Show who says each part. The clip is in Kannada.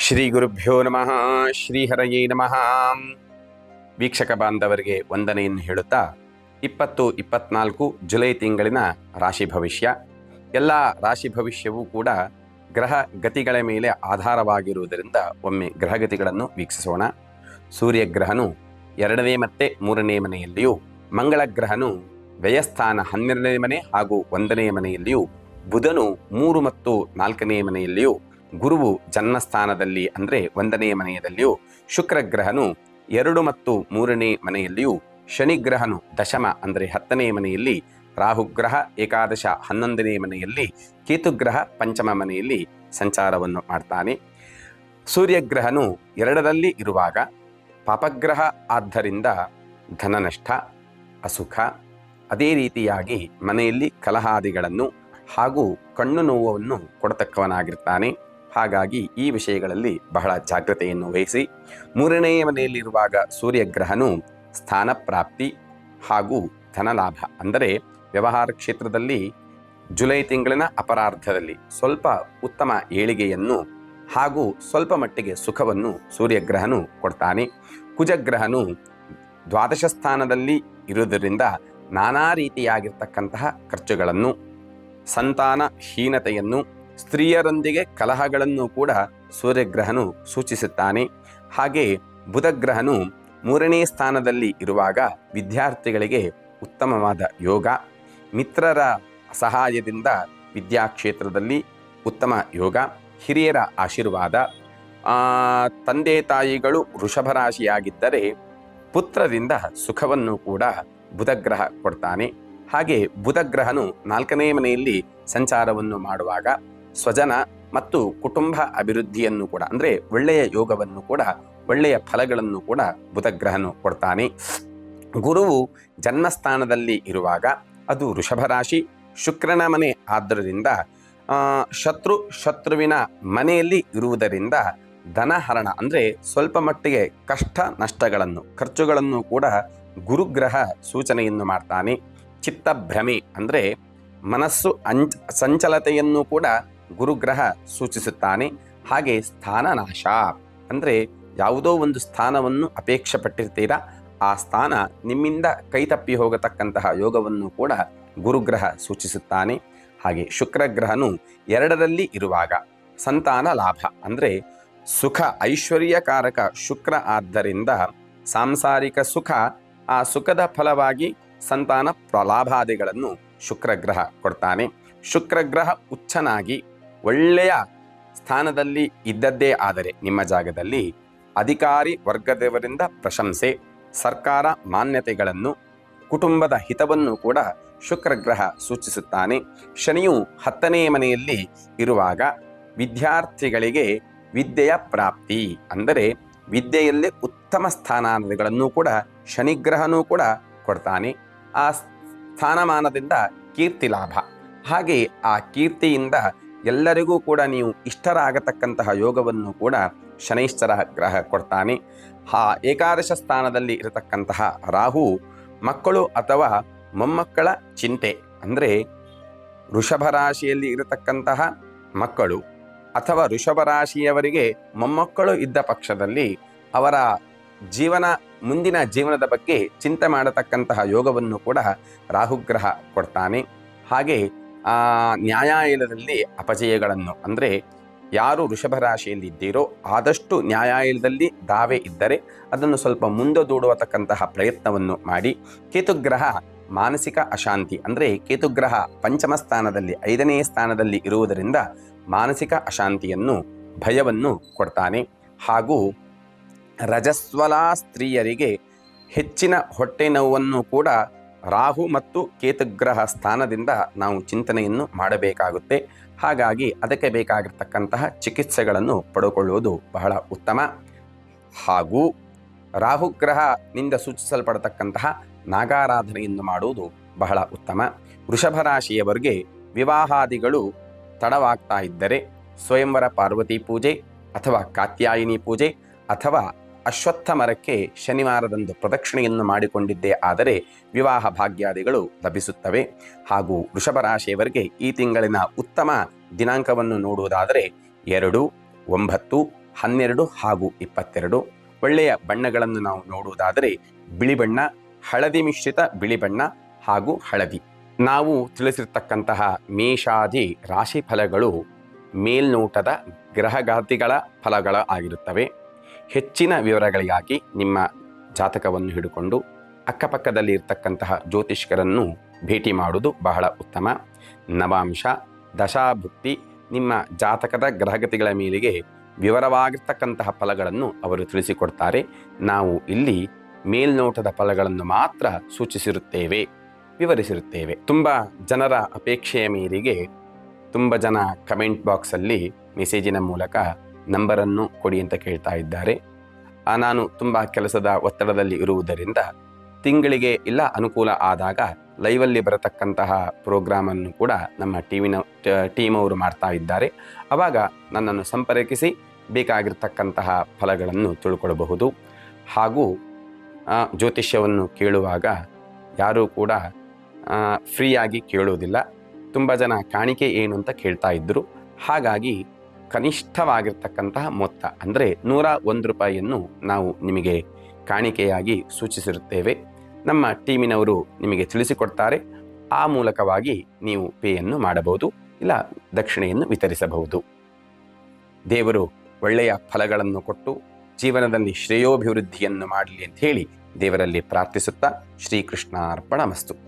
Speaker 1: ಶ್ರೀ ಗುರುಭ್ಯೋ ನಮಃ ಶ್ರೀ ಹರಯೇ ನಮಃ. ವೀಕ್ಷಕ ಬಾಂಧವರಿಗೆ ವಂದನೆಯನ್ನು ಹೇಳುತ್ತಾ, ಇಪ್ಪತ್ತು, ಇಪ್ಪತ್ನಾಲ್ಕು ಜುಲೈ ತಿಂಗಳಿನ ರಾಶಿ ಭವಿಷ್ಯ. ಎಲ್ಲ ರಾಶಿ ಭವಿಷ್ಯವೂ ಕೂಡ ಗ್ರಹ ಗತಿಗಳ ಮೇಲೆ ಆಧಾರವಾಗಿರುವುದರಿಂದ ಒಮ್ಮೆ ಗ್ರಹಗತಿಗಳನ್ನು ವೀಕ್ಷಿಸೋಣ. ಸೂರ್ಯಗ್ರಹನು ಎರಡನೇ ಮತ್ತೆ ಮೂರನೇ ಮನೆಯಲ್ಲಿಯೂ, ಮಂಗಳ ಗ್ರಹನು ವ್ಯಯಸ್ಥಾನ ಹನ್ನೆರಡನೇ ಮನೆ ಹಾಗೂ ಒಂದನೇ ಮನೆಯಲ್ಲಿಯೂ, ಬುಧನು ಮೂರು ಮತ್ತು ನಾಲ್ಕನೇ ಮನೆಯಲ್ಲಿಯೂ ಗುರುವು ಜನ್ಮಸ್ಥಾನದಲ್ಲಿ ಅಂದರೆ ಒಂದನೇ ಮನೆಯಲ್ಲಿಯೂ ಶುಕ್ರಗ್ರಹನು ಎರಡು ಮತ್ತು ಮೂರನೇ ಮನೆಯಲ್ಲಿಯೂ ಶನಿಗ್ರಹನು ದಶಮ ಅಂದರೆ ಹತ್ತನೇ ಮನೆಯಲ್ಲಿ, ರಾಹುಗ್ರಹ ಏಕಾದಶ ಹನ್ನೊಂದನೇ ಮನೆಯಲ್ಲಿ, ಕೇತುಗ್ರಹ ಪಂಚಮ ಮನೆಯಲ್ಲಿ ಸಂಚಾರವನ್ನು ಮಾಡ್ತಾನೆ. ಸೂರ್ಯಗ್ರಹನು ಎರಡರಲ್ಲಿ ಇರುವಾಗ ಪಾಪಗ್ರಹ ಆದ್ದರಿಂದ ಧನನಷ್ಟ, ಅಸುಖ, ಅದೇ ರೀತಿಯಾಗಿ ಮನೆಯಲ್ಲಿ ಕಲಹಾದಿಗಳನ್ನು ಹಾಗೂ ಕಣ್ಣು ನೋವನ್ನು ಕೊಡತಕ್ಕವನಾಗಿರ್ತಾನೆ. ಹಾಗಾಗಿ ಈ ವಿಷಯಗಳಲ್ಲಿ ಬಹಳ ಜಾಗ್ರತೆಯನ್ನು ವಹಿಸಿ ಮೂರನೆಯ ಮನೆಯಲ್ಲಿರುವಾಗ ಸೂರ್ಯಗ್ರಹನು ಸ್ಥಾನ ಪ್ರಾಪ್ತಿ ಹಾಗೂ ಧನಲಾಭ ಅಂದರೆ ವ್ಯವಹಾರ ಕ್ಷೇತ್ರದಲ್ಲಿ ಜುಲೈ ತಿಂಗಳಿನ ಅಪರಾರ್ಧದಲ್ಲಿ ಸ್ವಲ್ಪ ಉತ್ತಮ ಏಳಿಗೆಯನ್ನು ಹಾಗೂ ಸ್ವಲ್ಪ ಮಟ್ಟಿಗೆ ಸುಖವನ್ನು ಸೂರ್ಯಗ್ರಹನು ಕೊಡ್ತಾನೆ. ಕುಜಗ್ರಹನು ದ್ವಾದಶ ಸ್ಥಾನದಲ್ಲಿ ಇರುವುದರಿಂದ ನಾನಾ ರೀತಿಯಾಗಿರ್ತಕ್ಕಂತಹ ಖರ್ಚುಗಳನ್ನು ಸಂತಾನ ಹೀನತೆಯನ್ನು ಸ್ತ್ರೀಯರೊಂದಿಗೆ ಕಲಹಗಳನ್ನು ಕೂಡ ಸೂರ್ಯಗ್ರಹನು ಸೂಚಿಸುತ್ತಾನೆ. ಹಾಗೆ ಬುಧಗ್ರಹನು ಮೂರನೇ ಸ್ಥಾನದಲ್ಲಿ ಇರುವಾಗ ವಿದ್ಯಾರ್ಥಿಗಳಿಗೆ ಉತ್ತಮವಾದ ಯೋಗ, ಮಿತ್ರರ ಸಹಾಯದಿಂದ ವಿದ್ಯಾಕ್ಷೇತ್ರದಲ್ಲಿ ಉತ್ತಮ ಯೋಗ, ಹಿರಿಯರ ಆಶೀರ್ವಾದ ತಂದೆ ತಾಯಿಗಳು ವೃಷಭರಾಶಿಯಾಗಿದ್ದರೆ ಪುತ್ರರಿಂದ ಸುಖವನ್ನು ಕೂಡ ಬುಧಗ್ರಹ ಕೊಡ್ತಾನೆ. ಹಾಗೆ ಬುಧಗ್ರಹನು ನಾಲ್ಕನೇ ಮನೆಯಲ್ಲಿ ಸಂಚಾರವನ್ನು ಮಾಡುವಾಗ ಸ್ವಜನ ಮತ್ತು ಕುಟುಂಬ ಅಭಿವೃದ್ಧಿಯನ್ನು ಕೂಡ, ಅಂದರೆ ಒಳ್ಳೆಯ ಯೋಗವನ್ನು ಕೂಡ, ಒಳ್ಳೆಯ ಫಲಗಳನ್ನು ಕೂಡ ಬುಧಗ್ರಹನು ಕೊಡ್ತಾನೆ. ಗುರುವು ಜನ್ಮಸ್ಥಾನದಲ್ಲಿ ಇರುವಾಗ ಅದು ವೃಷಭ ರಾಶಿ ಶುಕ್ರನ ಮನೆ ಆದ್ದರಿಂದ ಶತ್ರು ಶತ್ರುವಿನ ಮನೆಯಲ್ಲಿ ಇರುವುದರಿಂದ ಧನಹರಣ, ಅಂದರೆ ಸ್ವಲ್ಪ ಮಟ್ಟಿಗೆ ಕಷ್ಟ ನಷ್ಟಗಳನ್ನು, ಖರ್ಚುಗಳನ್ನು ಕೂಡ ಗುರುಗ್ರಹ ಸೂಚನೆಯನ್ನು ಮಾಡ್ತಾನೆ. ಚಿತ್ತಭ್ರಮೆ, ಅಂದರೆ ಮನಸ್ಸು ಅಂಚ, ಸಂಚಲತೆಯನ್ನು ಕೂಡ ಗುರುಗ್ರಹ ಸೂಚಿಸುತ್ತಾನೆ. ಹಾಗೆ ಸ್ಥಾನನಾಶ ಅಂದರೆ ಯಾವುದೋ ಒಂದು ಸ್ಥಾನವನ್ನು ಅಪೇಕ್ಷೆ ಪಟ್ಟಿರ್ತೀರಾ, ಆ ಸ್ಥಾನ ನಿಮ್ಮಿಂದ ಕೈತಪ್ಪಿ ಹೋಗತಕ್ಕಂತಹ ಯೋಗವನ್ನು ಕೂಡ ಗುರುಗ್ರಹ ಸೂಚಿಸುತ್ತಾನೆ. ಹಾಗೆ ಶುಕ್ರಗ್ರಹನು ಎರಡರಲ್ಲಿ ಇರುವಾಗ ಸಂತಾನ ಲಾಭ. ಅಂದರೆ ಸುಖ ಐಶ್ವರ್ಯಕಾರಕ ಶುಕ್ರ ಆದ್ದರಿಂದ ಸಾಂಸಾರಿಕ ಸುಖ, ಆ ಸುಖದ ಫಲವಾಗಿ ಸಂತಾನ ಪ್ರಲಾಭಾದಿಗಳನ್ನು ಶುಕ್ರಗ್ರಹ ಕೊಡ್ತಾನೆ. ಶುಕ್ರಗ್ರಹ ಉಚ್ಚನಾಗಿ ಒಳ್ಳೆಯ ಸ್ಥಾನದಲ್ಲಿ ಇದ್ದದ್ದೇ ಆದರೆ ನಿಮ್ಮ ಜಾಗದಲ್ಲಿ ಅಧಿಕಾರಿ ವರ್ಗದವರಿಂದ ಪ್ರಶಂಸೆ, ಸರ್ಕಾರ ಮಾನ್ಯತೆಗಳನ್ನು, ಕುಟುಂಬದ ಹಿತವನ್ನು ಕೂಡ ಶುಕ್ರಗ್ರಹ ಸೂಚಿಸುತ್ತಾನೆ. ಶನಿಯು ಹತ್ತನೇ ಮನೆಯಲ್ಲಿ ಇರುವಾಗ ವಿದ್ಯಾರ್ಥಿಗಳಿಗೆ ವಿದ್ಯೆಯ ಪ್ರಾಪ್ತಿ, ಅಂದರೆ ವಿದ್ಯೆಯಲ್ಲಿ ಉತ್ತಮ ಸ್ಥಾನಮಾನಗಳನ್ನು ಕೂಡ ಶನಿಗ್ರಹನೂ ಕೂಡ ಕೊಡ್ತಾನೆ. ಆ ಸ್ಥಾನಮಾನದಿಂದ ಕೀರ್ತಿ ಲಾಭ. ಹಾಗೆ ಆ ಕೀರ್ತಿಯಿಂದ ಎಲ್ಲರಿಗೂ ಕೂಡ ನೀವು ಇಷ್ಟರಾಗತಕ್ಕಂತಹ ಯೋಗವನ್ನು ಕೂಡ ಶನೈಶ್ಚರ ಗ್ರಹ ಕೊಡ್ತಾನೆ. ಆ ಏಕಾದಶ ಸ್ಥಾನದಲ್ಲಿ ಇರತಕ್ಕಂತಹ ರಾಹು ಮಕ್ಕಳು ಅಥವಾ ಮೊಮ್ಮಕ್ಕಳ ಚಿಂತೆ ಅಂದರೆ ವೃಷಭ ರಾಶಿಯಲ್ಲಿ ಇರತಕ್ಕಂತಹ ಮಕ್ಕಳು ಅಥವಾ ಋಷಭ ರಾಶಿಯವರಿಗೆ ಮೊಮ್ಮಕ್ಕಳು ಇದ್ದ ಪಕ್ಷದಲ್ಲಿ ಅವರ ಜೀವನ, ಮುಂದಿನ ಜೀವನದ ಬಗ್ಗೆ ಚಿಂತೆ ಮಾಡತಕ್ಕಂತಹ ಯೋಗವನ್ನು ಕೂಡ ರಾಹುಗ್ರಹ ಕೊಡ್ತಾನೆ. ಹಾಗೆ ಆ ನ್ಯಾಯಾಲಯದಲ್ಲಿ ಅಪಜಯಗಳನ್ನು, ಅಂದರೆ ಯಾರು ವೃಷಭ ರಾಶಿಯಲ್ಲಿ ಇದ್ದೀರೋ ಆದಷ್ಟು ನ್ಯಾಯಾಲಯದಲ್ಲಿ ದಾವೆ ಇದ್ದರೆ ಅದನ್ನು ಸ್ವಲ್ಪ ಮುಂದೆ ದೂಡುವತಕ್ಕಂತಹ ಪ್ರಯತ್ನವನ್ನು ಮಾಡಿ. ಕೇತುಗ್ರಹ ಮಾನಸಿಕ ಅಶಾಂತಿ, ಅಂದರೆ ಕೇತುಗ್ರಹ ಪಂಚಮ ಸ್ಥಾನದಲ್ಲಿ, ಐದನೇ ಸ್ಥಾನದಲ್ಲಿ ಇರುವುದರಿಂದ ಮಾನಸಿಕ ಅಶಾಂತಿಯನ್ನು, ಭಯವನ್ನು ಕೊಡ್ತಾನೆ. ಹಾಗೂ ರಜಸ್ವಲಾ ಸ್ತ್ರೀಯರಿಗೆ ಹೆಚ್ಚಿನ ಹೊಟ್ಟೆ ನೋವನ್ನು ಕೂಡ ರಾಹು ಮತ್ತು ಕೇತುಗ್ರಹ ಸ್ಥಾನದಿಂದ ನಾವು ಚಿಂತನೆಯನ್ನು ಮಾಡಬೇಕಾಗುತ್ತೆ. ಹಾಗಾಗಿ ಅದಕ್ಕೆ ಬೇಕಾಗಿರ್ತಕ್ಕಂತಹ ಚಿಕಿತ್ಸೆಗಳನ್ನು ಪಡೆದುಕೊಳ್ಳುವುದು ಬಹಳ ಉತ್ತಮ. ಹಾಗೂ ರಾಹುಗ್ರಹನಿಂದ ಸೂಚಿಸಲ್ಪಡತಕ್ಕಂತಹ ನಾಗಾರಾಧನೆಯನ್ನು ಮಾಡುವುದು ಬಹಳ ಉತ್ತಮ. ವೃಷಭ ರಾಶಿಯವರಿಗೆ ವಿವಾಹಾದಿಗಳು ತಡವಾಗ್ತಾ ಇದ್ದರೆ ಸ್ವಯಂವರ ಪಾರ್ವತಿ ಪೂಜೆ ಅಥವಾ ಕಾತ್ಯಾಯಿನಿ ಪೂಜೆ ಅಥವಾ ಅಶ್ವತ್ಥ ಮರಕ್ಕೆ ಶನಿವಾರದಂದು ಪ್ರದಕ್ಷಿಣೆಯನ್ನು ಮಾಡಿಕೊಂಡಿದ್ದೇ. ಆದರೆ ವಿವಾಹ ಭಾಗ್ಯಾದಿಗಳು ಲಭಿಸುತ್ತವೆ. ಹಾಗೂ ವೃಷಭ ರಾಶಿಯವರಿಗೆ ಈ ತಿಂಗಳಿನ ಉತ್ತಮ ದಿನಾಂಕವನ್ನು ನೋಡುವುದಾದರೆ ಎರಡು, ಒಂಬತ್ತು, ಹನ್ನೆರಡು ಹಾಗೂ ಇಪ್ಪತ್ತೆರಡು. ಒಳ್ಳೆಯ ಬಣ್ಣಗಳನ್ನು ನಾವು ನೋಡುವುದಾದರೆ ಬಿಳಿ ಬಣ್ಣ, ಹಳದಿ ಮಿಶ್ರಿತ ಬಿಳಿ ಬಣ್ಣ ಹಾಗೂ ಹಳದಿ. ನಾವು ತಿಳಿಸಿರ್ತಕ್ಕಂತಹ ಮೇಷಾದಿ ರಾಶಿ ಫಲಗಳು ಮೇಲ್ನೋಟದ ಗ್ರಹಗಾತಿಗಳ ಫಲಗಳ ಆಗಿರುತ್ತವೆ. ಹೆಚ್ಚಿನ ವಿವರಗಳಿಗಾಗಿ ನಿಮ್ಮ ಜಾತಕವನ್ನು ಹಿಡಿಕೊಂಡು ಅಕ್ಕಪಕ್ಕದಲ್ಲಿ ಇರ್ತಕ್ಕಂತಹ ಜ್ಯೋತಿಷ್ಕರನ್ನು ಭೇಟಿ ಮಾಡುವುದು ಬಹಳ ಉತ್ತಮ. ನವಾಂಶ, ದಶಾಭುಕ್ತಿ, ನಿಮ್ಮ ಜಾತಕದ ಗ್ರಹಗತಿಗಳ ಮೇಲೆಗೆ ವಿವರವಾಗಿರ್ತಕ್ಕಂತಹ ಫಲಗಳನ್ನು ಅವರು ತಿಳಿಸಿಕೊಡ್ತಾರೆ. ನಾವು ಇಲ್ಲಿ ಮೇಲ್ನೋಟದ ಫಲಗಳನ್ನು ಮಾತ್ರ ಸೂಚಿಸಿರುತ್ತೇವೆ, ವಿವರಿಸಿರುತ್ತೇವೆ. ತುಂಬ ಜನರ ಅಪೇಕ್ಷೆಯ ಮೇರೆಗೆ ತುಂಬ ಜನ ಕಮೆಂಟ್ ಬಾಕ್ಸಲ್ಲಿ ಮೆಸೇಜಿನ ಮೂಲಕ ನಂಬರನ್ನು ಕೊಡಿ ಅಂತ ಕೇಳ್ತಾ ಇದ್ದಾರೆ. ನಾನು ತುಂಬ ಕೆಲಸದ ಒತ್ತಡದಲ್ಲಿ ಇರುವುದರಿಂದ ತಿಂಗಳಿಗೆ ಇಲ್ಲ, ಅನುಕೂಲ ಆದಾಗ ಲೈವಲ್ಲಿ ಬರತಕ್ಕಂತಹ ಪ್ರೋಗ್ರಾಮನ್ನು ಕೂಡ ನಮ್ಮ ಟಿವಿನ ಟೀಮ್ ಅವರು ಮಾಡ್ತಾ ಇದ್ದಾರೆ. ಆವಾಗ ನನ್ನನ್ನು ಸಂಪರ್ಕಿಸಿ ಬೇಕಾಗಿರ್ತಕ್ಕಂತಹ ಫಲಗಳನ್ನು ತಿಳ್ಕೊಳ್ಬಹುದು. ಹಾಗೂ ಜ್ಯೋತಿಷ್ಯವನ್ನು ಕೇಳುವಾಗ ಯಾರೂ ಕೂಡ ಫ್ರೀಯಾಗಿ ಕೇಳುವುದಿಲ್ಲ. ತುಂಬ ಜನ ಕಾಣಿಕೆ ಏನು ಅಂತ ಕೇಳ್ತಾ ಇದ್ದರು ಹಾಗಾಗಿ ಕನಿಷ್ಠವಾಗಿರ್ತಕ್ಕಂತಹ ಮೊತ್ತ. ಅಂದರೆ ನೂರ ಒಂದು ರೂಪಾಯಿಯನ್ನು ನಾವು ನಿಮಗೆ ಕಾಣಿಕೆಯಾಗಿ ಸೂಚಿಸಿರುತ್ತೇವೆ. ನಮ್ಮ ಟೀಮಿನವರು ನಿಮಗೆ ತಿಳಿಸಿಕೊಡ್ತಾರೆ. ಆ ಮೂಲಕವಾಗಿ ನೀವು ಪೇಯನ್ನು ಮಾಡಬಹುದು, ಇಲ್ಲ ದಕ್ಷಿಣೆಯನ್ನು ವಿತರಿಸಬಹುದು. ದೇವರು ಒಳ್ಳೆಯ ಫಲಗಳನ್ನು ಕೊಟ್ಟು ಜೀವನದಲ್ಲಿ ಶ್ರೇಯೋಭಿವೃದ್ಧಿಯನ್ನು ಮಾಡಲಿ ಅಂತ ಹೇಳಿ ದೇವರಲ್ಲಿ ಪ್ರಾರ್ಥಿಸುತ್ತಾ ಶ್ರೀಕೃಷ್ಣಾರ್ಪಣ ಮಸ್ತು